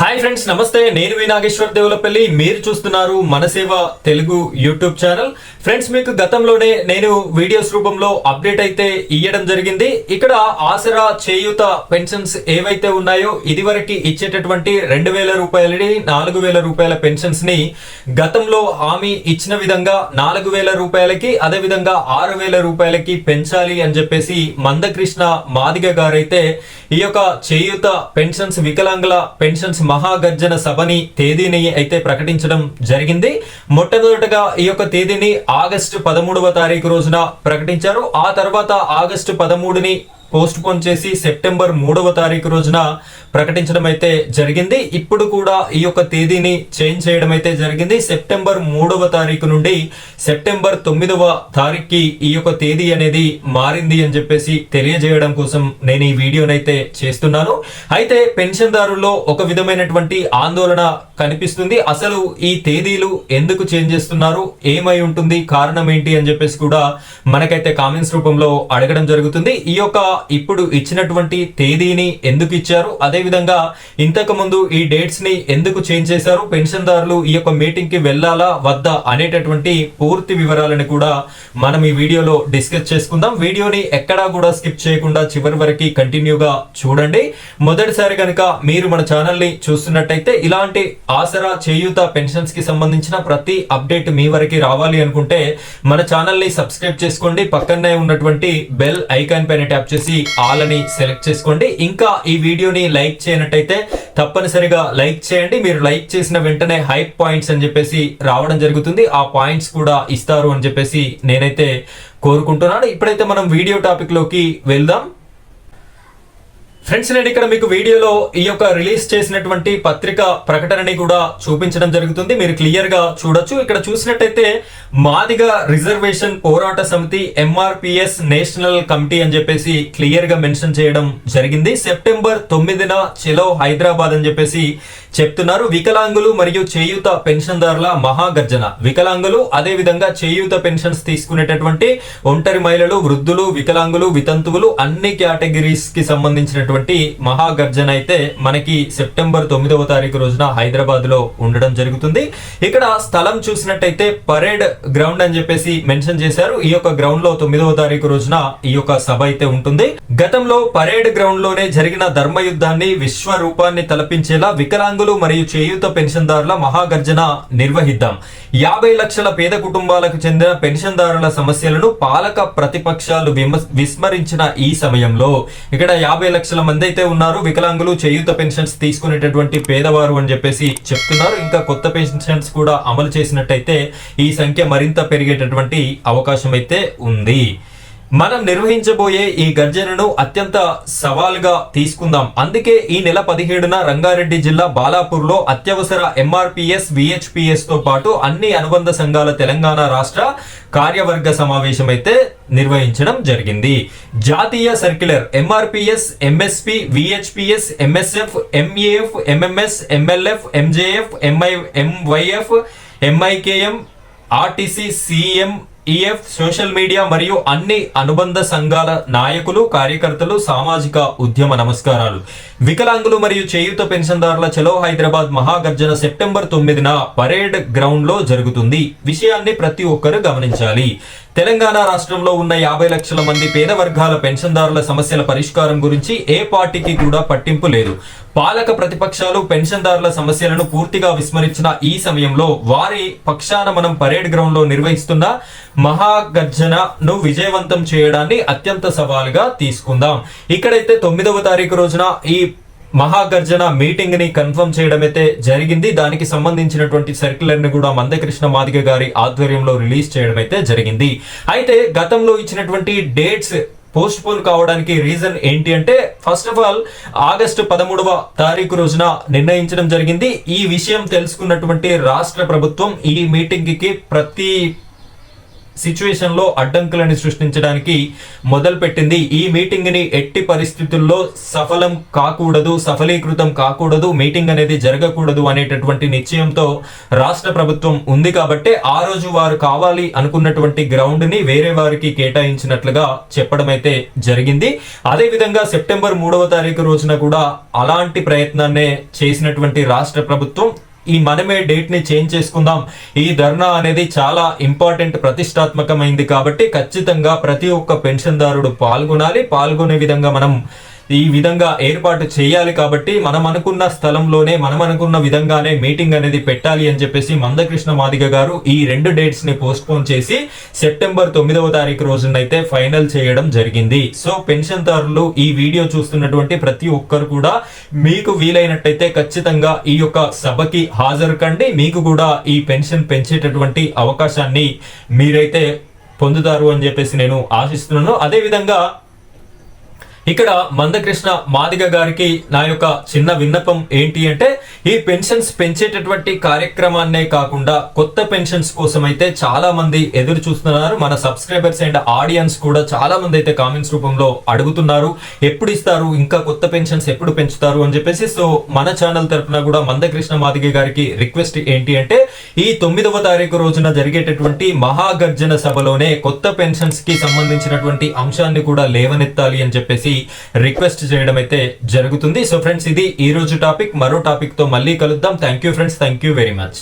Hi friends నమస్తే. నేను మీ నాగేశ్వర్ దేవులపల్లి. మీరు చూస్తున్నారు మన సేవ తెలుగు యూట్యూబ్ ఛానల్. ఫ్రెండ్స్ మీకు గతంలోనే నేను వీడియోస్ రూపంలో అప్డేట్ అయితే ఇవ్వడం జరిగింది. ఇక్కడ ఆసరా చేయూత పెన్షన్స్ ఏవైతే ఉన్నాయో ఇదివరకు ఇచ్చేటటువంటి రెండు వేల రూపాయలని నాలుగు వేల రూపాయల పెన్షన్స్ని గతంలో హామీ ఇచ్చిన విధంగా నాలుగు వేల రూపాయలకి అదే విధంగా ఆరు వేల రూపాయలకి పెంచాలి అని చెప్పేసి మందకృష్ణ మాదిగ గారైతే ఈ యొక్క చేయూత పెన్షన్స్ వికలాంగుల పెన్షన్స్ మహాగర్జన సభని తేదీని అయితే ప్రకటించడం జరిగింది. మొట్టమొదటగా ఈ యొక్క తేదీని ఆగస్టు పదమూడవ తారీఖు రోజున ప్రకటించారు. ఆ తర్వాత ఆగస్టు పదమూడుని పోస్ట్ పోన్ చేసి సెప్టెంబర్ మూడవ తారీఖు రోజున ప్రకటించడం అయితే జరిగింది. ఇప్పుడు కూడా ఈ యొక్క తేదీని చేంజ్ చేయడం అయితే జరిగింది. సెప్టెంబర్ మూడవ తారీఖు నుండి సెప్టెంబర్ తొమ్మిదవ తారీఖుకి ఈ యొక్క తేదీ అనేది మారింది అని చెప్పేసి తెలియజేయడం కోసం నేను ఈ వీడియోనైతే చేస్తున్నాను. అయితే పెన్షన్దారుల్లో ఒక విధమైనటువంటి ఆందోళన కనిపిస్తుంది. అసలు ఈ తేదీలు ఎందుకు చేంజ్ చేస్తున్నారు? ఏమై ఉంటుంది? కారణం ఏంటి? అని చెప్పేసి కూడా మనకైతే కామెంట్స్ రూపంలో అడగడం జరుగుతుంది. ఈ యొక్క ఇప్పుడు ఇచ్చినటువంటి తేదీని ఎందుకు ఇచ్చారు? అదే విధంగా ఇంతకు ముందు ఈ డేట్స్ని ఎందుకు చేంజ్ చేశారు? పెన్షన్దారులు ఈ యొక్క మీటింగ్కి వెళ్ళాలా వద్దా అనేటటువంటి పూర్తి వివరాలను కూడా మనం ఈ వీడియోలో డిస్కస్ చేసుకుందాం. వీడియోని ఎక్కడా కూడా స్కిప్ చేయకుండా చివరి వరకు కంటిన్యూగా చూడండి. మొదటిసారి కనుక మీరు మన ఛానల్ని చూస్తున్నట్టయితే ఇలాంటి ఆసరా చేయూత పెన్షన్స్కి సంబంధించిన ప్రతి అప్డేట్ మీ వరకు రావాలి అనుకుంటే మన ఛానల్ని సబ్స్క్రైబ్ చేసుకోండి. పక్కనే ఉన్నటువంటి బెల్ ఐకాన్ పైన ట్యాప్ చేసి ఆల్ అని సెలెక్ట్ చేసుకోండి. ఇంకా ఈ వీడియోని లైక్ చేయనట్టయితే తప్పనిసరిగా లైక్ చేయండి. మీరు లైక్ చేసిన వెంటనే హైప్ పాయింట్స్ అని చెప్పేసి రావడం జరుగుతుంది. ఆ పాయింట్స్ కూడా ఇస్తారు అని చెప్పేసి నేనైతే కోరుకుంటున్నాను. ఇప్పుడైతే మనం వీడియో టాపిక్లోకి వెళ్దాం. ఫ్రెండ్స్ నేను ఇక్కడ మీకు వీడియోలో ఈ యొక్క రిలీజ్ చేసినటువంటి పత్రిక ప్రకటనని కూడా చూపించడం జరుగుతుంది. మీరు క్లియర్గా చూడొచ్చు. ఇక్కడ చూసినట్టయితే మాదిగ రిజర్వేషన్ పోరాట సమితి ఎంఆర్పిఎస్ నేషనల్ కమిటీ అని చెప్పేసి క్లియర్గా మెన్షన్ చేయడం జరిగింది. సెప్టెంబర్ తొమ్మిదిన చెలో హైదరాబాద్ అని చెప్పేసి చెప్తున్నారు. వికలాంగులు మరియు చేయూత పెన్షన్దారుల మహాగర్జన. వికలాంగులు అదే విధంగా చేయూత పెన్షన్స్ తీసుకునేటటువంటి ఒంటరి మహిళలు వృద్ధులు వికలాంగులు వితంతువులు అన్ని కేటగిరీస్కి సంబంధించినటువంటి మహాగర్జన అయితే మనకి సెప్టెంబర్ తొమ్మిదవ తారీఖు రోజున హైదరాబాద్లో ఉండడం జరుగుతుంది. ఇక్కడ స్థలం చూసినట్టయితే పరేడ్ గ్రౌండ్ అని చెప్పేసి మెన్షన్ చేశారు. ఈ యొక్క గ్రౌండ్లో తొమ్మిదవ తారీఖు రోజున ఈ యొక్క సభ అయితే ఉంటుంది. గతంలో పరేడ్ గ్రౌండ్లోనే జరిగిన ధర్మ యుద్ధాన్ని విశ్వ రూపాన్ని తలపించేలా వికలాంగులు మరియు చేయూత పెన్షన్దారుల మహాగర్జన నిర్వహిద్దాం. యాభై లక్షల పేద కుటుంబాలకు చెందిన పెన్షన్దారుల సమస్యలను పాలక ప్రతిపక్షాలు విస్మరించిన ఈ సమయంలో ఇక్కడ యాభై లక్షల మంది అయితే ఉన్నారు. వికలాంగులు చేయూత పెన్షన్స్ తీసుకునేటటువంటి పేదవారు అని చెప్పేసి చెప్తున్నారు. ఇంకా కొత్త పెన్షన్స్ కూడా అమలు చేసినట్టయితే ఈ సంఖ్య మరింత పెరిగేటటువంటి అవకాశం అయితే ఉంది. మనం నిర్వహించబోయే ఈ గర్జనను అత్యంత సవాల్గా తీసుకుందాం. అందుకే ఈ నెల పదిహేడున రంగారెడ్డి జిల్లా బాలాపూర్లో అత్యవసర ఎంఆర్పిఎస్ విహెచ్పిఎస్తో పాటు అన్ని అనుబంధ సంఘాల తెలంగాణ రాష్ట్ర కార్యవర్గ సమావేశం అయితే నిర్వహించడం జరిగింది. జాతీయ circular MRPS MSP VHPS MSF MAF MMS MLF MJF MI MYF MIKM RTC CM EF social media మరియు అన్ని అనుబంధ సంఘాల నాయకులు కార్యకర్తలు సామాజిక ఉద్యమ నమస్కారాలు. వికలాంగులు మరియు చేయూత పెన్షన్దారుల చలో హైదరాబాద్ మహాగర్జన సెప్టెంబర్ తొమ్మిదిన పరేడ్ గ్రౌండ్లో జరుగుతుంది. విషయాన్ని ప్రతి ఒక్కరు గమనించాలి. తెలంగాణ రాష్ట్రంలో ఉన్న యాభై లక్షల మంది పేద వర్గాల పెన్షన్దారుల సమస్యల పరిష్కారం గురించి ఏ పార్టీకి కూడా పట్టింపు లేదు. పాలక ప్రతిపక్షాలు పెన్షన్దారుల సమస్యలను పూర్తిగా విస్మరించిన ఈ సమయంలో వారి పక్షాన మనం పరేడ్ గ్రౌండ్లో నిర్వహిస్తున్న మహాగర్జనను విజయవంతం చేయడాన్ని అత్యంత సవాలుగా తీసుకుందాం. ఇక్కడైతే తొమ్మిదవ తారీఖు రోజున ఈ మహాగర్జన మీటింగ్ని కన్ఫర్మ్ చేయడం అయితే జరిగింది. దానికి సంబంధించినటువంటి సర్క్యులర్ని కూడా మందకృష్ణ మాదిగ గారి ఆధ్వర్యంలో రిలీజ్ చేయడం అయితే జరిగింది. అయితే గతంలో ఇచ్చినటువంటి డేట్స్ పోస్ట్ పోన్ కావడానికి రీజన్ ఏంటి అంటే ఫస్ట్ ఆఫ్ ఆల్ ఆగస్టు పదమూడవ తారీఖు రోజున నిర్ణయించడం జరిగింది. ఈ విషయం తెలుసుకున్నటువంటి రాష్ట్ర ప్రభుత్వం ఈ మీటింగ్కి ప్రతి సిచ్యువేషన్లో అడ్డంకులను సృష్టించడానికి మొదలుపెట్టింది. ఈ మీటింగ్ని ఎట్టి పరిస్థితుల్లో సఫలం కాకూడదు సఫలీకృతం కాకూడదు మీటింగ్ అనేది జరగకూడదు అనేటటువంటి నిశ్చయంతో రాష్ట్ర ప్రభుత్వం ఉంది కాబట్టి ఆ రోజు వారు కావాలి అనుకున్నటువంటి గ్రౌండ్ని వేరే వారికి కేటాయించినట్లుగా చెప్పడం అయితే జరిగింది. అదేవిధంగా సెప్టెంబర్ మూడవ తారీఖు రోజున కూడా అలాంటి ప్రయత్నాన్నే చేసినటువంటి రాష్ట్ర ప్రభుత్వం ఈ మనమే డేట్ని చేంజ్ చేసుకుందాం. ఈ ధర్నా అనేది చాలా ఇంపార్టెంట్ ప్రతిష్టాత్మకమైంది కాబట్టి ఖచ్చితంగా ప్రతి ఒక్క పెన్షన్దారుడు పాల్గొనాలి. పాల్గొనే విధంగా మనం ఈ విధంగా ఏర్పాటు చేయాలి కాబట్టి మనం అనుకున్న స్థలంలోనే మనం అనుకున్న విధంగానే మీటింగ్ అనేది పెట్టాలి అని చెప్పేసి మందకృష్ణ మాదిగ గారు ఈ రెండు డేట్స్ని పోస్ట్ పోన్ చేసి సెప్టెంబర్ తొమ్మిదవ తారీఖు రోజునైతే ఫైనల్ చేయడం జరిగింది. సో పెన్షన్దారులు ఈ వీడియో చూస్తున్నటువంటి ప్రతి ఒక్కరు కూడా మీకు వీలైనట్టయితే ఖచ్చితంగా ఈ యొక్క సభకి హాజరు కండి మీకు కూడా ఈ పెన్షన్ పెంచేటటువంటి అవకాశాన్ని మీరైతే పొందుతారు అని చెప్పేసి నేను ఆశిస్తున్నాను. అదే విధంగా ఇక్కడ మందకృష్ణ మాదిగ గారికి నా యొక్క చిన్న విన్నపం ఏంటి అంటే ఈ పెన్షన్స్ పెంచేటటువంటి కార్యక్రమాన్నే కాకుండా కొత్త పెన్షన్స్ కోసం అయితే చాలా మంది ఎదురు చూస్తున్నారు. మన సబ్స్క్రైబర్స్ అండ్ ఆడియన్స్ కూడా చాలా మంది అయితే కామెంట్స్ రూపంలో అడుగుతున్నారు. ఎప్పుడు ఇస్తారు? ఇంకా కొత్త పెన్షన్స్ ఎప్పుడు పెంచుతారు? అని చెప్పేసి సో మన ఛానల్ తరపున కూడా మందకృష్ణ మాదిగ గారికి రిక్వెస్ట్ ఏంటి అంటే ఈ తొమ్మిదవ తారీఖు రోజున జరిగేటటువంటి మహాగర్జన సభలోనే కొత్త పెన్షన్స్కి సంబంధించినటువంటి అంశాన్ని కూడా లేవనెత్తాలి అని చెప్పేసి రిక్వెస్ట్ చేయడం అయితే జరుగుతుంది. సో ఫ్రెండ్స్ ఇది ఈ రోజు టాపిక్. మరో టాపిక్తో మళ్ళీ కలుద్దాం. Thank you friends thank you very much